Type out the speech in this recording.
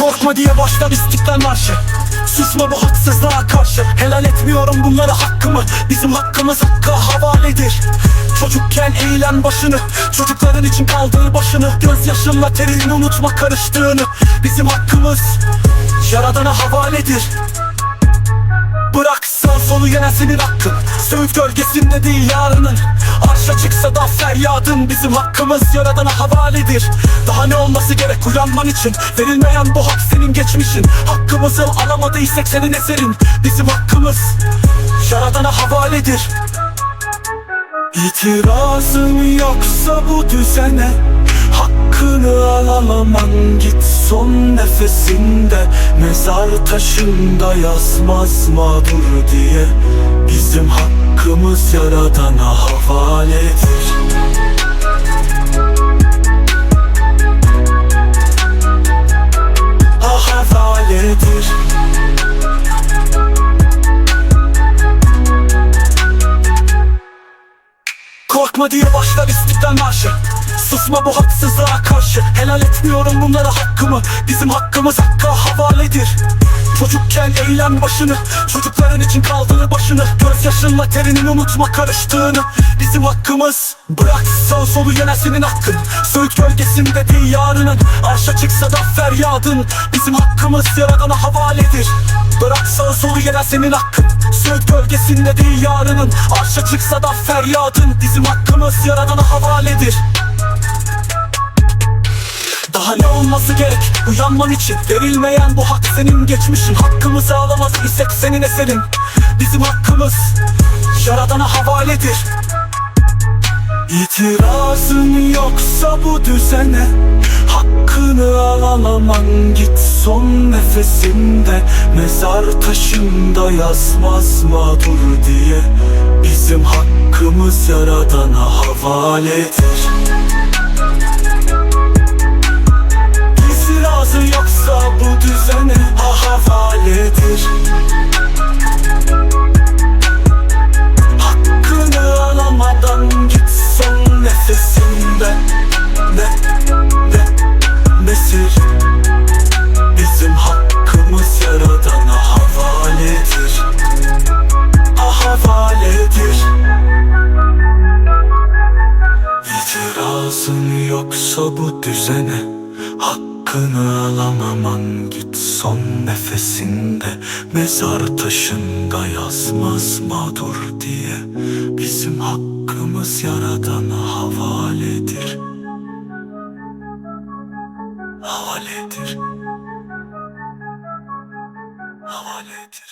Korkma diye başlar istiklal marşı. Susma bu haksızlığa karşı. Helal etmiyorum bunlara hakkımı. Bizim hakkımız hakka havaledir. Çocukken eğilen başını Çocukların için kaldır başını Gözyaşınla terini unutma karıştığını. Bizim hakkımız Yaradana havaledir. Bırak sağ solu yenen senin hakkın Söğüt gölgesinde değil yarının Arşa çıksa da feryadın Bizim hakkımız. Yaradana havaledir Daha ne olması gerek uyanman için? Verilmeyen bu hak senin geçmişin. Hakkımızı alamadıysak senin eserin. Bizim hakkımız yaradana havaledir İtirazın yoksa bu düzene Hakkını alamaman git son nefesinde Mezar taşında yazmaz mağdur diye Bizim hakkımız yaradana havaledir Ha Korkma diye başlar istiklal marşı. Susma bu haksızlığa karşı. Helal etmiyorum bunlara hakkımı. Bizim hakkımız hakka havaledir. Çocukken eğlen başını Çocukların için kaldır başını. Gözyaşınla terinin unutma karıştığını. Bizim hakkımız Bırak sağ solu yenen senin hakkın Söğüt gölgesinde değil yarının Arşa çıksa da feryadın. Bizim hakkımız yaradana havaledir. Bırak sağ solu yenen senin hakkın. Söğüt gölgesinde değil yarının. Arşa çıksa da feryadın. Bizim hakkımız yaradana havaledir. Daha ne olması gerek uyanman için? Verilmeyen bu hak senin geçmişin. Hakkımızı alamaz isek senin eserin. Bizim hakkımız yaradana havaledir. İtirazın yoksa bu düzene Hakkını alamaman git son nefesinde. Mezar taşında yazmaz mağdur diye. Bizim hakkımız yaradana havaledir. İtirazı yoksa bu düzene düzene Hakkını alamaman git son nefesinde. Mezar taşında yazmaz mağdur diye Bizim hakkımız yaradana havaledir. Havaledir. Havaledir.